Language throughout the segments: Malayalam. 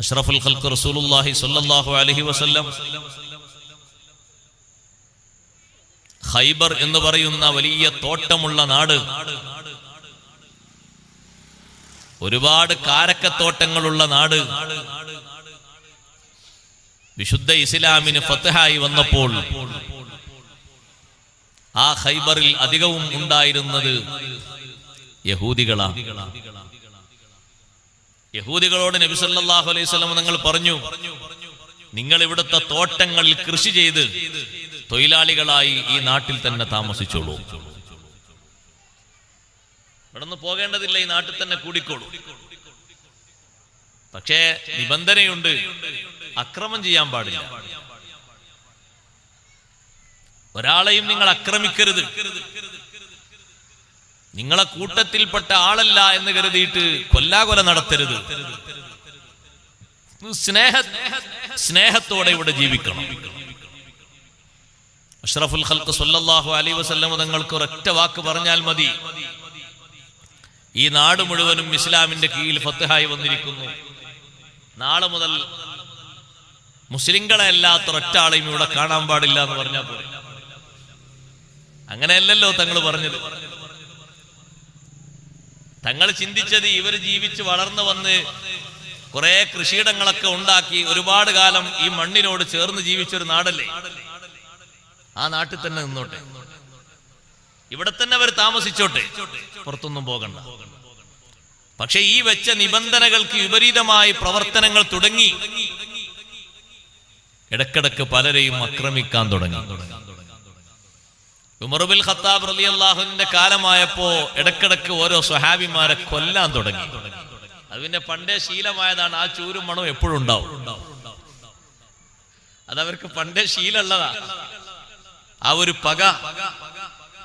അഷ്റഫുൽ ഖൽക്ക് റസൂലുള്ളാഹി സ്വല്ലല്ലാഹു അലൈഹി വസല്ലം. ഖൈബർ എന്ന് പറയുന്ന വലിയ തോട്ടമുള്ള നാട്. ഒരുപാട് കാരക്കത്തോട്ടങ്ങളുള്ള നാട്. വിശുദ്ധ ഇസ്ലാമിന് ഫത്തഹായി വന്നപ്പോൾ ആ ഖൈബറിൽ അധികവും ഉണ്ടായിരുന്നത് യഹൂദികളാണ്. യഹൂദികളോട് നബി സല്ലല്ലാഹു അലൈഹി സ്വലം നിങ്ങൾ പറഞ്ഞു നിങ്ങൾ ഇവിടുത്തെ തോട്ടങ്ങളിൽ കൃഷി ചെയ്ത് തൊഴിലാളികളായി ഈ നാട്ടിൽ തന്നെ താമസിച്ചോളൂ. ഇവിടുന്ന് പോകേണ്ടതില്ല ഈ നാട്ടിൽ തന്നെ കൂടിക്കോളൂ. പക്ഷേ നിബന്ധനയുണ്ട് അക്രമം ചെയ്യാൻ പാടില്ല. ഒരാളെയും നിങ്ങൾ ആക്രമിക്കരുത് നിങ്ങളെ കൂട്ടത്തിൽപ്പെട്ട ആളല്ല എന്ന് കരുതിയിട്ട് കൊല്ലാകൊല നടത്തരുത്. സ്നേഹ സ്നേഹത്തോടെ ഇവിടെ ജീവിക്കണം. അഷ്റഫുൽ ഖൽക്ക് സല്ലല്ലാഹു അലൈഹി വസല്ലം തങ്ങൾക്ക് ഒരൊറ്റ വാക്ക് പറഞ്ഞാൽ മതി. ഈ നാട് മുഴുവനും ഇസ്ലാമിന്റെ കീഴിൽ ഫത്തഹായി വന്നിരിക്കുന്നു. നാളെ മുതൽ മുസ്ലിങ്ങളെ അല്ലാത്ത ഒരൊറ്റ ആളെയും ഇവിടെ കാണാൻ പാടില്ല എന്ന് പറഞ്ഞാൽ പോരെ. അങ്ങനെയല്ലല്ലോ തങ്ങൾ പറഞ്ഞത്. തങ്ങൾ ചിന്തിച്ചത് ഇവർ ജീവിച്ച് വളർന്നു വന്ന് കുറെ കൃഷിയിടങ്ങളൊക്കെ ഉണ്ടാക്കി ഒരുപാട് കാലം ഈ മണ്ണിനോട് ചേർന്ന് ജീവിച്ചൊരു നാടല്ലേ? ആ നാട്ടിൽ തന്നെ നിന്നോട്ടെ. ഇവിടെ തന്നെ അവർ താമസിച്ചോട്ടെ. പുറത്തൊന്നും പോകണ്ട. പക്ഷെ ഈ വെച്ച നിബന്ധനകൾക്ക് വിപരീതമായി പ്രവർത്തനങ്ങൾ തുടങ്ങി. ഇടക്കിടക്ക് പലരെയും ആക്രമിക്കാൻ തുടങ്ങി. ഉമറുബിൽ ഖത്താബ് റലി അള്ളാഹുവിന്റെ കാലമായപ്പോ ഇടക്കിടക്ക് ഓരോ സ്വഹാബിമാരെ കൊല്ലാൻ തുടങ്ങി. അത് പിന്നെ പണ്ടേ ശീലമായതാണ് ആ ചൂരും മണവും എപ്പോഴും ഉണ്ടാവും. അതവർക്ക് പണ്ടേ ശീലമുള്ളതാ. ആ ഒരു പക.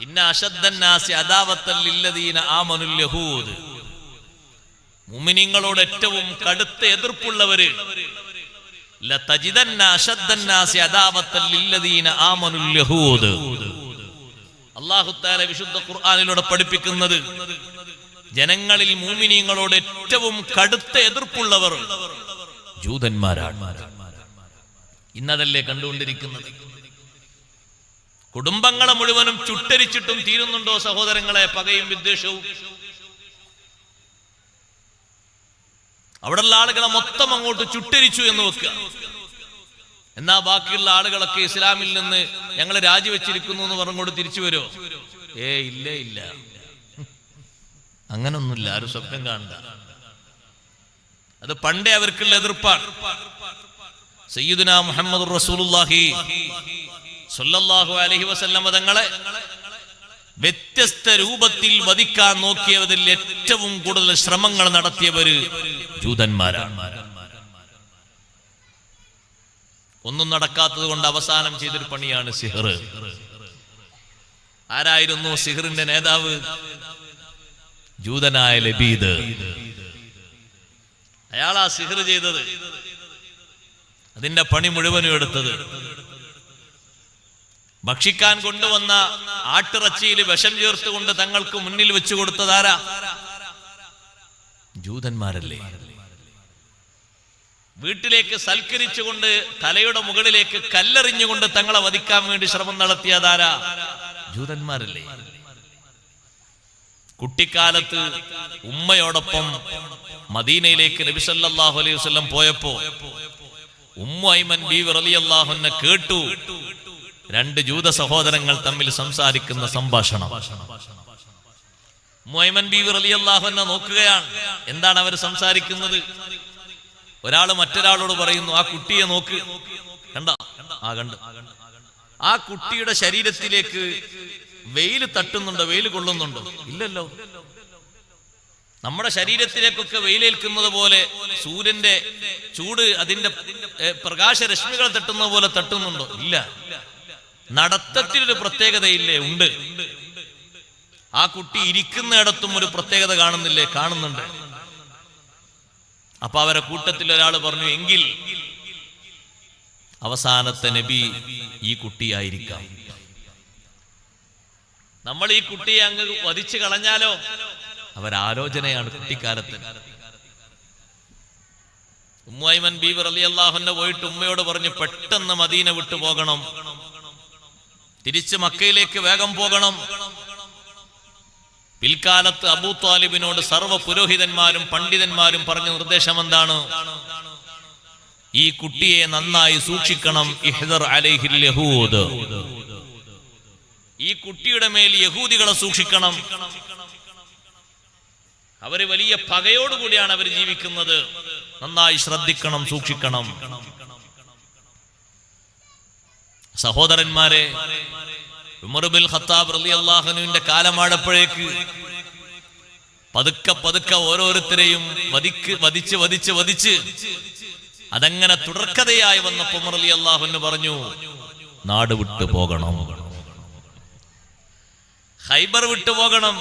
ഇന്ന അശദ്ധന്നാസി അദാവത്തല്ലില്ലദീന ആമനുൽ യഹൂദ്. മുമിനിങ്ങളോട് ഏറ്റവും കടുത്ത എതിർപ്പുള്ളവര് ലതജിദന്ന അശദ്ദന്നാസി അദാവത്തല്ലില്ലദീന ആമനുൽ യഹൂദ്. അള്ളാഹു താല വിശുദ്ധ ഖുർആാനിലൂടെ പഠിപ്പിക്കുന്നത് ജനങ്ങളിൽ മൂമിനീങ്ങളോട് ഏറ്റവും കടുത്ത എതിർപ്പുള്ളവർ ജൂതന്മാരാണ്. ഇന്നതല്ലേ കണ്ടുകൊണ്ടിരിക്കുന്നത്? കുടുംബങ്ങളെ മുഴുവനും ചുട്ടരിച്ചിട്ടും തീരുന്നുണ്ടോ സഹോദരങ്ങളെ പകയും വിദ്വേഷവും? അവിടെയുള്ള ആളുകളെ മൊത്തം അങ്ങോട്ട് ചുട്ടരിച്ചു എന്ന് വെക്കുക. എന്നാ ബാക്കിയുള്ള ആളുകളൊക്കെ ഇസ്ലാമിൽ നിന്ന് ഞങ്ങൾ രാജിവെച്ചിരിക്കുന്നു എന്ന് പറഞ്ഞുകൊണ്ട് തിരിച്ചു വരുമോ ഏ ഇല്ല ഇല്ല. അങ്ങനൊന്നുമില്ല ആരും സ്വപ്നം കാണണ്ട. അത് പണ്ടേ അവർക്കുള്ള എതിർപ്പാണ്. സയ്യിദുന മുഹമ്മദ് റസൂലുള്ളാഹി സല്ലല്ലാഹു അലൈഹി വസല്ലം തങ്ങളെ വ്യത്യസ്ത രൂപത്തിൽ വധിക്കാൻ നോക്കിയവരിൽ ഏറ്റവും കൂടുതൽ ശ്രമങ്ങൾ നടത്തിയവര് ജൂതന്മാരാണ്. ഒന്നും നടക്കാത്തത് കൊണ്ട് അവസാനം ചെയ്തൊരു പണിയാണ് സിഹർ ആരായിരുന്നു സിഹറിന്റെ നേതാവ്? ജൂതനായ ലബീദ്. അയാളാ സിഹർ ചെയ്തത്. അതിന്റെ പണി മുഴുവനും എടുത്തത്. ഭക്ഷിക്കാൻ കൊണ്ടുവന്ന ആട്ടിറച്ചിയിൽ വിഷം ചേർത്തുകൊണ്ട് തങ്ങൾക്ക് മുന്നിൽ വെച്ചു കൊടുത്തതാരാ? ജൂതന്മാരല്ലേ? വീട്ടിലേക്ക് സൽക്കരിച്ചുകൊണ്ട് തലയുടെ മുകളിലേക്ക് കല്ലെറിഞ്ഞുകൊണ്ട് തങ്ങളെ വധിക്കാൻ വേണ്ടി ശ്രമം നടത്തിയതാരാ? ജൂതന്മാരല്ലേ? കുട്ടിക്കാലത്ത് ഉമ്മയോടൊപ്പം മദീനയിലേക്ക് നബിസല്ലാഹു അലൈഹി വസല്ലം പോയപ്പോ ഉമ്മു ഐമൻ റളിയല്ലാഹുവിനെ കേട്ടു. രണ്ട് ജൂത സഹോദരങ്ങൾ തമ്മിൽ സംസാരിക്കുന്ന സംഭാഷണം. മുഹൈമൻ ബി വിറലി അള്ളാഹുനെ നോക്കുകയാണ്. എന്താണ് അവർ സംസാരിക്കുന്നത്? ഒരാൾ മറ്റൊരാളോട് പറയുന്നു ആ കുട്ടിയെ നോക്ക്. കണ്ട? ആ കണ്ട്. ആ കുട്ടിയുടെ ശരീരത്തിലേക്ക് വെയിൽ തട്ടുന്നുണ്ടോ? വെയിൽ കൊള്ളുന്നുണ്ടോ? ഇല്ലല്ലോ. നമ്മുടെ ശരീരത്തിലേക്കൊക്കെ വെയിലേൽക്കുന്നത് പോലെ സൂര്യന്റെ ചൂട് അതിന്റെ പ്രകാശ പ്രകാശരശ്മികൾ തട്ടുന്ന പോലെ തട്ടുന്നുണ്ടോ? ഇല്ല. നടത്തത്തിനൊരു പ്രത്യേകതയില്ലേ? ഉണ്ട്. ആ കുട്ടി ഇരിക്കുന്നിടത്തും ഒരു പ്രത്യേകത കാണുന്നില്ലേ? കാണുന്നുണ്ട്. അപ്പൊ അവരെ കൂട്ടത്തിൽ ഒരാൾ പറഞ്ഞു എങ്കിൽ അവസാനത്തെ നബി ഈ കുട്ടിയായിരിക്കാം നമ്മൾ ഈ കുട്ടിയെ അങ്ങ് വധിച്ചു കളഞ്ഞാലോ? അവരാലോചനയാണ് കുട്ടിക്കാലത്ത്. ഉമ്മായിമൻ ബീബർ അലി അള്ളാഹുന്റെ പോയിട്ട് ഉമ്മയോട് പറഞ്ഞു പെട്ടെന്ന് മദീന വിട്ടു പോകണം. തിരിച്ച് മക്കയിലേക്ക് വേഗം പോകണം. പിൽക്കാലത്ത് അബൂ താലിബിനോട് സർവ പുരോഹിതന്മാരും പണ്ഡിതന്മാരും പറഞ്ഞ നിർദ്ദേശം എന്താണ് ഈ കുട്ടിയെ നന്നായി സൂക്ഷിക്കണം ഇഹ്ദർ അലൈഹിൽ യഹൂദ്. ഈ കുട്ടിയുടെ മേൽ യഹൂദികളെ സൂക്ഷിക്കണം. അവർ വലിയ പകയോടുകൂടിയാണ് അവർ ജീവിക്കുന്നത്. നന്നായി ശ്രദ്ധിക്കണം സൂക്ഷിക്കണം. സഹോദരന്മാരെ ഉമർബിൽ ഖത്താബ് റലി അള്ളാഹുനുവിന്റെ കാലമാടപ്പോഴേക്ക് പതുക്കെ പതുക്കെ ഓരോരുത്തരെയും വധിക്ക് വധിച്ച് വധിച്ച് വധിച്ച് അതങ്ങനെ തുടർക്കഥയായി വന്നപ്പോ ഉമർ അലി അള്ളാഹു പറഞ്ഞു നാട് വിട്ടു പോകണം. ഹൈബർ വിട്ടു പോകണം.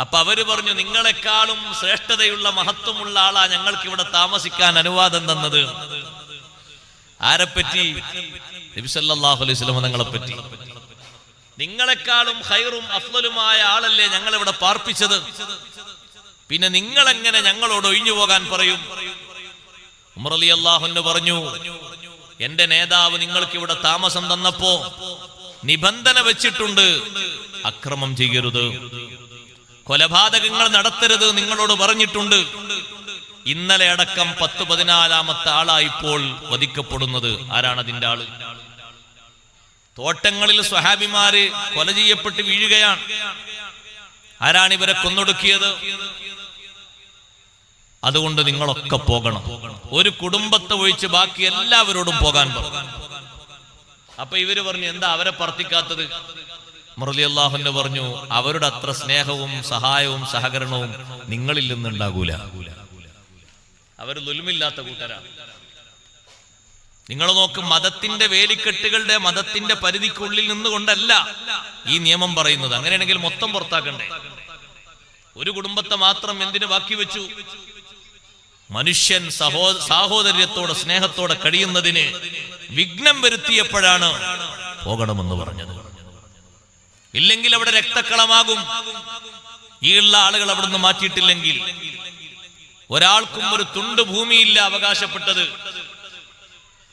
അപ്പൊ അവർ പറഞ്ഞു നിങ്ങളെക്കാളും ശ്രേഷ്ഠതയുള്ള മഹത്വമുള്ള ആളാ ഞങ്ങൾക്ക് ഇവിടെ താമസിക്കാൻ അനുവാദം തന്നത്. ആരെപ്പറ്റി? നബിസല്ലാഹു അലൈഹി നിങ്ങളെ പറ്റി നിങ്ങളെക്കാളും ഹൈറും അഫ്ലലുമായ ആളല്ലേ ഞങ്ങൾ ഇവിടെ പാർപ്പിച്ചത്? പിന്നെ നിങ്ങൾ എങ്ങനെ ഞങ്ങളോട് ഒഴിഞ്ഞു പോകാൻ പറയും? ഉമർ അലി അള്ളാഹുന്ന് പറഞ്ഞു എന്റെ നേതാവ് നിങ്ങൾക്ക് ഇവിടെ താമസം തന്നപ്പോ നിബന്ധന വെച്ചിട്ടുണ്ട്. അക്രമം ചെയ്യരുത്. കൊലപാതകങ്ങൾ നടത്തരുത് നിങ്ങളോട് പറഞ്ഞിട്ടുണ്ട്. ഇന്നലെ അടക്കം പത്ത് പതിനാലാമത്തെ ആളായിപ്പോൾ വധിക്കപ്പെടുന്നത്. ആരാണ് അതിന്റെ ആൾ? തോട്ടങ്ങളിൽ സ്വഹാബിമാര് കൊല ചെയ്യപ്പെട്ട് വീഴുകയാണ്. ആരാണ് ഇവരെ കൊന്നൊടുക്കിയത്? അതുകൊണ്ട് നിങ്ങളൊക്കെ പോകണം. ഒരു കുടുംബത്തെ ഒഴിച്ച് ബാക്കി എല്ലാവരോടും പോകാൻ പറഞ്ഞു അപ്പൊ ഇവർ പറഞ്ഞു എന്താ അവരെ പറത്തിക്കാത്തത്? മുറലി അള്ളാഹുന്ന് പറഞ്ഞു അവരുടെ അത്ര സ്നേഹവും സഹായവും സഹകരണവും നിങ്ങളിൽ നിന്നുണ്ടാകൂല. അവർ ലുലുമില്ലാത്ത കൂട്ടരാണ് നിങ്ങൾ നോക്ക് മതത്തിന്റെ വേലിക്കെട്ടുകളുടെ മതത്തിന്റെ പരിധിക്കുള്ളിൽ നിന്നുകൊണ്ടല്ല ഈ നിയമം പറയുന്നത്. അങ്ങനെയാണെങ്കിൽ മൊത്തം പുറത്താക്കണ്ടേ? ഒരു കുടുംബത്തെ മാത്രം എന്തിനു ബാക്കി വെച്ചു? മനുഷ്യൻ സഹോ സാഹോദര്യത്തോടെ സ്നേഹത്തോടെ കഴിയുന്നതിന് വിഘ്നം വരുത്തിയപ്പോഴാണ് പോകണമെന്ന് പറഞ്ഞത്. ഇല്ലെങ്കിൽ അവിടെ രക്തക്കളമാകും. ഈ ഉള്ള ആളുകൾ അവിടുന്ന് മാറ്റിയിട്ടില്ലെങ്കിൽ ഒരാൾക്കും ഒരു തുണ്ട് ഭൂമിയില്ല അവകാശപ്പെട്ടത്.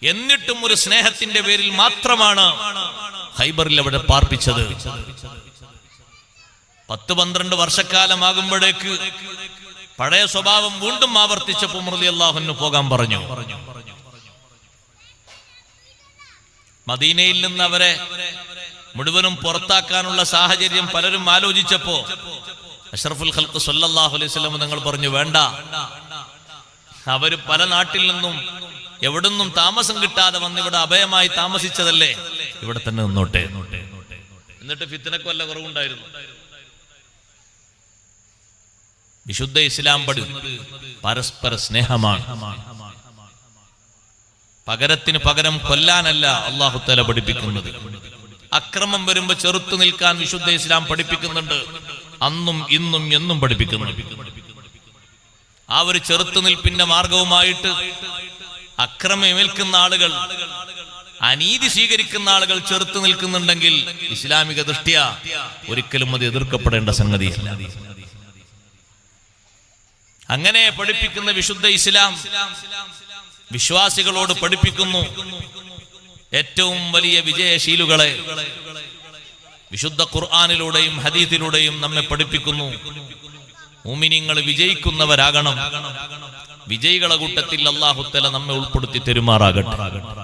എന്നിട്ടും ഒരു സ്നേഹത്തിന്റെ പേരിൽ മാത്രമാണ് ഹൈബറിൽ അവിടെ പാർപ്പിച്ചത്. പത്ത് പന്ത്രണ്ട് വർഷക്കാലമാകുമ്പോഴേക്ക് പഴയ സ്വഭാവം വീണ്ടും ആവർത്തിച്ചപ്പോ മുറലി അള്ളാഹുന്നു പോകാൻ പറഞ്ഞു. മദീനയിൽ നിന്ന് അവരെ മുഴുവനും പുറത്താക്കാനുള്ള സാഹചര്യം പലരും ആലോചിച്ചപ്പോ അഷറഫുൽ ഖൽക്ക് സല്ലല്ലാഹു അലൈഹി വസല്ലം നിങ്ങൾ പറഞ്ഞു വേണ്ട. അവർ പല നാട്ടിൽ നിന്നും എവിടുന്നും താമസം കിട്ടാതെ വന്ന് ഇവിടെ അഭയമായി താമസിച്ചതല്ലേ? ഇവിടെ തന്നെ നിന്നോട്ടെ. എന്നിട്ട് ഫിത്തിനക്ക് വല്ല കുറവുണ്ടായിരുന്നു? വിശുദ്ധ ഇസ്ലാം പഠി പരസ്പര സ്നേഹമാണ്. പകരത്തിന് പകരം കൊല്ലാനല്ല അള്ളാഹു തല പഠിപ്പിക്കുന്നത്. അക്രമം വരുമ്പോ ചെറുത്തു നിൽക്കാൻ വിശുദ്ധ ഇസ്ലാം പഠിപ്പിക്കുന്നുണ്ട്. അന്നും ഇന്നും എന്നും പഠിപ്പിക്കുന്നു. ആ ഒരു ചെറുത്തുനിൽപ്പിന്റെ മാർഗവുമായിട്ട് അക്രമമേൽക്കുന്ന ആളുകൾ അനീതി സ്വീകരിക്കുന്ന ആളുകൾ ചെറുത്തു നിൽക്കുന്നുണ്ടെങ്കിൽ ഇസ്ലാമിക ദൃഷ്ടിയ ഒരിക്കലും അത് എതിർക്കപ്പെടേണ്ട സംഗതിയല്ല അങ്ങനെ പഠിപ്പിക്കുന്ന വിശുദ്ധ ഇസ്ലാം വിശ്വാസികളോട് പഠിപ്പിക്കുന്നു ഏറ്റവും വലിയ വിജയശീലുകളെ വിശുദ്ധ ഖുർആാനിലൂടെയും ഹദീത്തിലൂടെയും നമ്മെ പഠിപ്പിക്കുന്നു. മുമിനിങ്ങൾ വിജയിക്കുന്നവരാകണം. വിജയികളെ കൂട്ടത്തിൽ അള്ളാഹുത്തല നമ്മെ ഉൾപ്പെടുത്തി തെരുമാറാകട്ടെ.